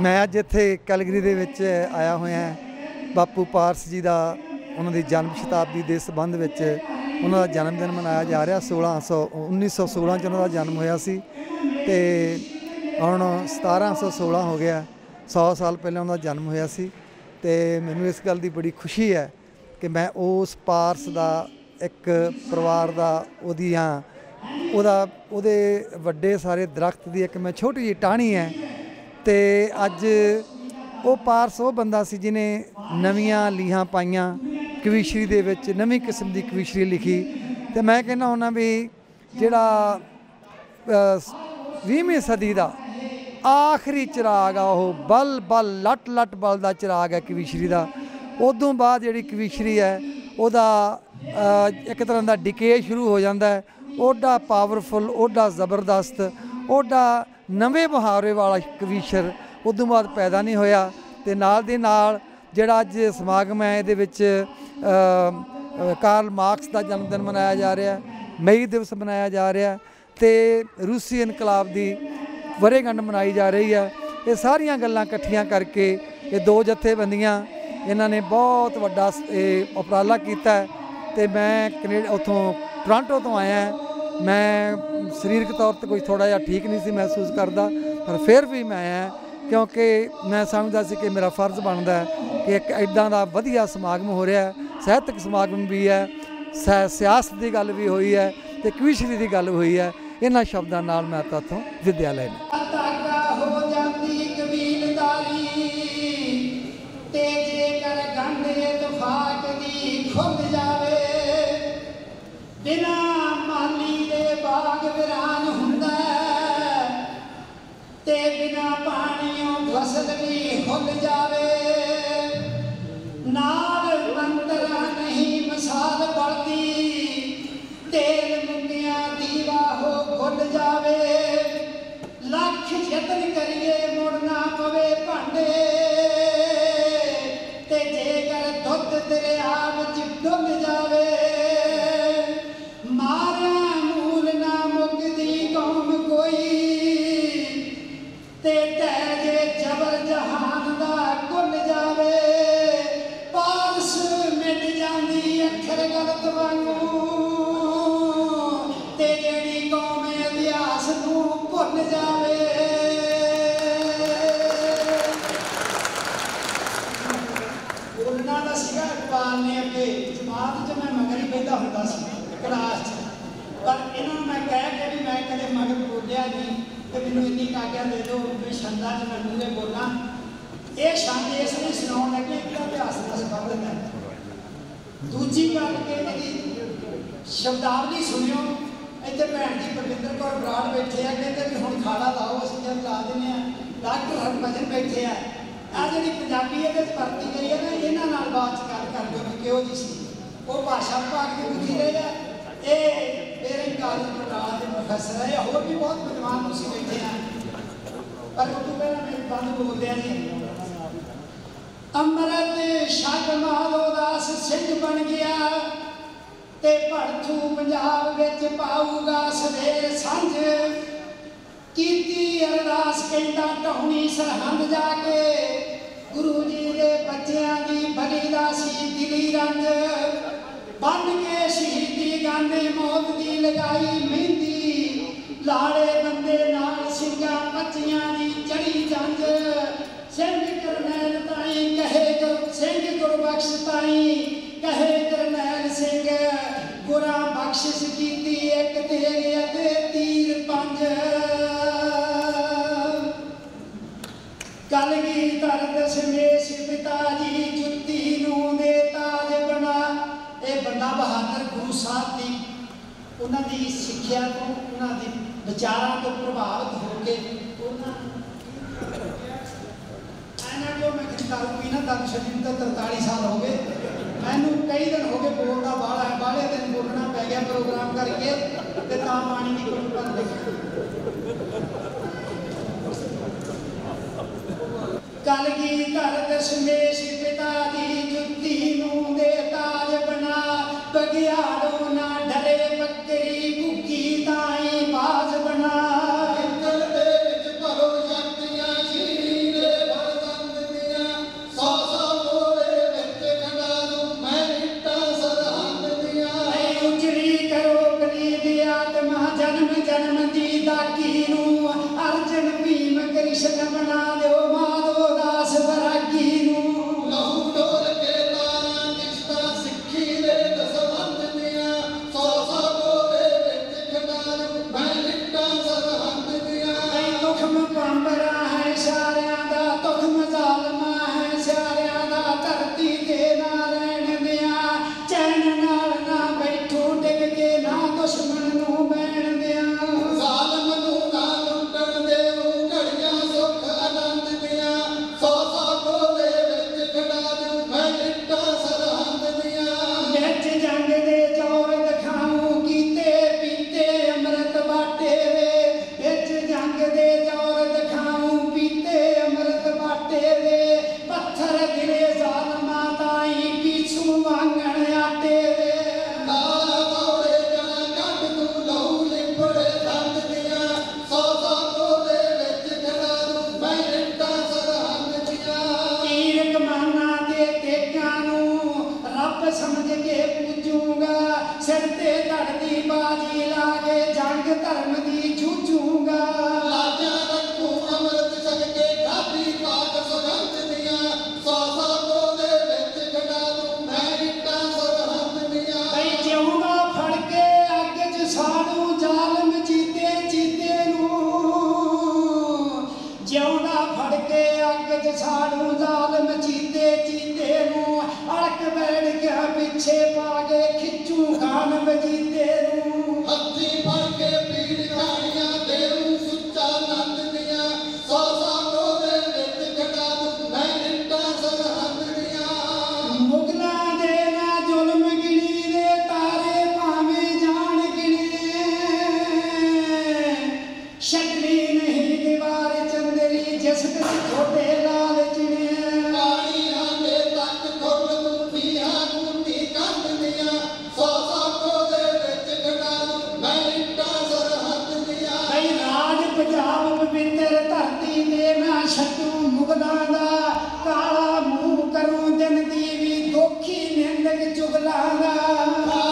ਮੈਂ ਅੱਜ ਇੱਥੇ ਕੈਲਗਰੀ ਦੇ ਵਿੱਚ ਆਇਆ ਹੋਇਆ ਹਾਂ। ਬਾਪੂ ਪਾਰਸ ਜੀ ਦਾ ਉਹਨਾਂ ਦੀ ਜਨਮ ਸ਼ਤਾਬਦੀ ਦੇ ਸੰਬੰਧ ਵਿੱਚ ਉਹਨਾਂ ਦਾ ਜਨਮ ਦਿਨ ਮਨਾਇਆ ਜਾ ਰਿਹਾ। 1600 1916 ਚ ਉਹਨਾਂ ਦਾ ਜਨਮ ਹੋਇਆ ਸੀ ਤੇ ਹੁਣ 1716 ਹੋ ਗਿਆ। 100 ਸਾਲ ਪਹਿਲਾਂ ਉਹਨਾਂ ਦਾ ਜਨਮ ਹੋਇਆ ਸੀ ਤੇ ਮੈਨੂੰ ਇਸ ਗੱਲ ਦੀ ਬੜੀ ਖੁਸ਼ੀ ਹੈ ਕਿ ਮੈਂ ਉਸ ਪਾਰਸ ਦਾ ਇੱਕ ਪਰਿਵਾਰ ਦਾ ਉਹਦੀਆਂ ਉਹਦਾ, ਉਹਦੇ ਵੱਡੇ ਸਾਰੇ ਦਰਖਤ ਦੀ ਇੱਕ ਮੈਂ ਛੋਟੀ ਜਿਹੀ ਟਾਹਣੀ ਹੈ। ਤੇ ਅੱਜ ਉਹ ਪਾਰਸ ਉਹ ਬੰਦਾ ਸੀ ਜਿਨੇ ਨਵੀਆਂ ਲੀਹਾਂ ਪਾਈਆਂ, ਕਵੀਸ਼ਰੀ ਦੇ ਵਿੱਚ, ਨਵੀਂ ਕਿਸਮ ਦੀ ਕਵੀਸ਼ਰੀ ਲਿਖੀ। ਤੇ ਮੈਂ ਕਹਿੰਦਾ ਹੁੰਦਾ ਵੀ ਜਿਹੜਾ 20ਵੀਂ ਸਦੀ ਦਾ ਆਖਰੀ ਚਿਰਾਗ ਆ, ਉਹ ਬਲ ਬਲ, ਲਟ ਲਟ ਬਲ ਦਾ ਚਿਰਾਗ ਹੈ ਕਵੀਸ਼ਰੀ ਦਾ। ਉਦੋਂ ਬਾਅਦ ਜਿਹੜੀ ਕਵਿਸ਼ਰੀ ਹੈ, ਉਹਦਾ ਇੱਕ ਤਰ੍ਹਾਂ ਦਾ ਡਿਕੇ ਸ਼ੁਰੂ ਹੋ ਜਾਂਦਾ ਹੈ। ਓਡਾ ਪਾਵਰਫੁਲ ਓਡਾ ਜ਼ਬਰਦਸਤ ਓਡਾ ਨਵੇਂ ਮੁਹਾਵਰੇ ਵਾਲਾ ਕਵੀਸ਼ਰ ਉਦੋਂ ਬਾਅਦ ਪੈਦਾ ਨਹੀਂ ਹੋਇਆ ਤੇ ਨਾਲ ਦੇ ਨਾਲ ਜਿਹੜਾ ਅੱਜ ਸਮਾਗਮ ਹੈ ਇਹਦੇ ਵਿੱਚ ਕਾਰਲ ਮਾਰਕਸ ਦਾ ਜਨਮ ਦਿਨ ਮਨਾਇਆ ਜਾ ਰਿਹਾ, ਮਈ ਦਿਵਸ ਮਨਾਇਆ ਜਾ ਰਿਹਾ ਹੈ ਤੇ ਰੂਸੀ ਇਨਕਲਾਬ ਦੀ ਵਰੇਗੰਢ ਮਨਾਈ ਜਾ ਰਹੀ ਹੈ। ਇਹ ਸਾਰੀਆਂ ਗੱਲਾਂ ਇਕੱਠੀਆਂ ਕਰਕੇ ਇਹ ਦੋ ਜਥੇਬੰਦੀਆਂ ਇਹਨਾਂ ਨੇ ਬਹੁਤ ਵੱਡਾ ਇਹ ਉਪਰਾਲਾ ਕੀਤਾ ਹੈ ਤੇ ਮੈਂ ਕੈਨੇਡਾ, ਉਥੋਂ ਟੋਰਾਂਟੋ ਤੋਂ ਆਇਆ ਮੈਂ ਸਰੀਰਕ ਤੌਰ ਤੇ ਕੋਈ ਥੋੜਾ ਜਿਹਾ ਠੀਕ ਨਹੀਂ ਸੀ ਮਹਿਸੂਸ ਕਰਦਾ, ਪਰ ਫਿਰ ਵੀ ਮੈਂ ਆਇਆ ਕਿਉਂਕਿ ਮੈਂ ਸਮਝਦਾ ਸੀ ਕਿ ਮੇਰਾ ਫਰਜ਼ ਬਣਦਾ ਕਿ ਇੱਕ ਐਦਾਂ ਦਾ ਵਧੀਆ ਸਮਾਗਮ ਹੋ ਰਿਹਾ ਸਾਹਿਤਕ ਸਮਾਗਮ ਵੀ ਹੈ ਸਿਆਸਤ ਦੀ ਗੱਲ ਵੀ ਹੋਈ ਹੈ ਤੇ ਕਵਿਸ਼ਰੀ ਦੀ ਗੱਲ ਹੋਈ ਹੈ, ਇਹਨਾਂ ਸ਼ਬਦਾਂ ਨਾਲ ਮੈਂ ਤੁਹਾਤੋਂ ਵਿਦਿਆ ਲੈਣਾ ਵੀ ਜਾਵੇ। ਨਾ ਅੱਖਰ ਵਾਂਗੂ ਤੇ ਜਿਹੜੀ ਕੌਮ ਇਤਿਹਾਸ ਨੂੰ ਭੁੱਲ ਜਾਵੇ। ਉਹਨਾਂ ਦਾ ਸੀਗਾ ਇਕਬਾਲ ਨੇ ਅੱਗੇ, ਜਮਾਤ 'ਚ ਮੈਂ ਮਗਰ ਹੀ ਬੈਠਾ ਹੁੰਦਾ ਸੀ, ਕਲਾਸ 'ਚ। ਪਰ ਇਹਨਾਂ ਨੂੰ ਮੈਂ ਕਹਿ ਕੇ ਵੀ ਮੈਂ ਕਦੇ ਮਗਰ ਬੋਲਿਆ ਨਹੀਂ ਤੇ ਮੈਨੂੰ ਇੰਨੀ ਕਾਗਿਆ ਦੇ ਦਿਓ, ਵੀ ਛੰਦਾਂ 'ਚ ਮੈਂ ਬੋਲਾਂ। ਇਹ ਛੰਦ ਇਸ ਲਈ ਸੁਣਾਉਣ ਲੱਗੇ ਕਿ ਇਤਿਹਾਸ ਦਾ ਸੰਬੰਧ ਹੈ। ਦੂਜੀ ਗੱਲ ਕਿ ਇਹਦੀ ਸ਼ਬਦਾਵਲੀ ਸੁਣਿਓ। ਇੱਥੇ ਭੈਣ ਜੀ ਪ੍ਰਵਿੰਦਰ ਕੌਰ ਬਰਾੜ ਬੈਠੇ ਆ, ਕਹਿੰਦੇ ਵੀ ਹੁਣ ਖਾੜਾ ਲਾਓ, ਅਸੀਂ ਜਦ ਲਾ ਦਿੰਦੇ ਆ। ਡਾਕਟਰ ਹਰਭਜਨ ਬੈਠੇ ਆ। ਆ ਜਿਹੜੀ ਪੰਜਾਬੀ ਇਹਦੇ ਚ ਵਰਤੀ ਗਈ ਹੈ ਨਾ, ਇਹਨਾਂ ਨਾਲ ਬਾਤ ਕਰ ਕਰ ਦਿਓ ਵੀ ਕਿਹੋ ਜੀ ਸੀ। ਉਹ ਭਾਸ਼ਾ ਵਿਭਾਗ ਦੇ ਮੁਖੀ ਰਹੇ ਆ। ਇਹ ਮੇਰੇ ਕਾਲਜ ਬਟਾਲਾ ਦੇ ਪ੍ਰੋਫੈਸਰ ਹੈ ਹੋਰ ਵੀ ਬਹੁਤ ਵਿਦਵਾਨ ਤੁਸੀਂ ਬੈਠੇ ਆ। ਪਰ ਉਹ ਤੋਂ ਪਹਿਲਾਂ ਮੈਂ ਬੰਦ ਬੋਲਦੇ ਆ ਜੀ। ਅੰਮ੍ਰਿਤ ਛਕ ਮਾਲੋ ਦਾਸ ਸਿੰਘ ਬਣ ਗਿਆ ਤੇ ਭੜਥੂ ਪੰਜਾਬ ਵਿੱਚ ਪਾਊਗਾ ਸਵੇਰ ਸਾਂਝ। ਕੀਤੀ ਅਰਦਾਸ ਕਹਿੰਦਾ ਢਾਉਣੀ ਸਰਹੰਦ ਜਾ ਕੇ। ਗੁਰੂ ਜੀ ਦੇ ਬੱਚਿਆਂ ਦੀ ਬਲੀ ਦਾ ਸੀ ਦਿਲੀ ਰੰਜ ਬੰਨ ਕੇ ਸ਼ਹੀਦੀ ਗਾਨੇ ਮੌਤ ਦੀ ਲਗਾਈ ਮਹਿੰਦੀ। ਲਾੜੇ ਬੰਦੇ ਨਾਲ ਸਿੰਘਾਂ ਬੱਚੀਆਂ ਦੀ ਚੜੀ ਜੰਜ ਸਿੰਘ ਕਲਗੀ ਦਰਦ ਸਮੇਸ਼ ਪਿਤਾ ਜੀ, ਜੁੱਤੀ ਨੂੰ ਦੇ ਤਾਜ ਬਣਾ। ਇਹ ਬੰਦਾ ਬਹਾਦਰ ਗੁਰੂ ਸਾਹਿਬ ਦੀ, ਉਹਨਾਂ ਦੀ ਸਿੱਖਿਆ ਤੋਂ, ਉਹਨਾਂ ਦੇ ਵਿਚਾਰਾਂ ਤੋਂ ਪ੍ਰਭਾਵਿਤ ਹੋ ਕੇ ਉਹਨਾਂ ਇਹਨਾਂ ਜੋ ਮੈਂ ਕਿਹਾ ਦਾਰੂ ਪੀਣਾ ਤਾਂ ਸ਼ਰੀਰ ਤੋਂ 43 ਸਾਲ ਹੋ ਗਏ। ਮੈਨੂੰ ਕਈ ਦਿਨ ਹੋ ਗਏ ਬੋਲਦਾ ਬਾਹਲਾ ਹੈ ਬਾਹਲੇ ਦਿਨ ਬੋਲਣਾ ਪੈ ਗਿਆ, ਪ੍ਰੋਗਰਾਮ ਕਰਕੇ ਤੇ ਤਾਂ ਪਾਣੀ ਦੀ ਕੋਈ ਬੰਦ ਕਲਗੀ ਧਰ ਦਸ਼ਮੇਸ਼ चुगला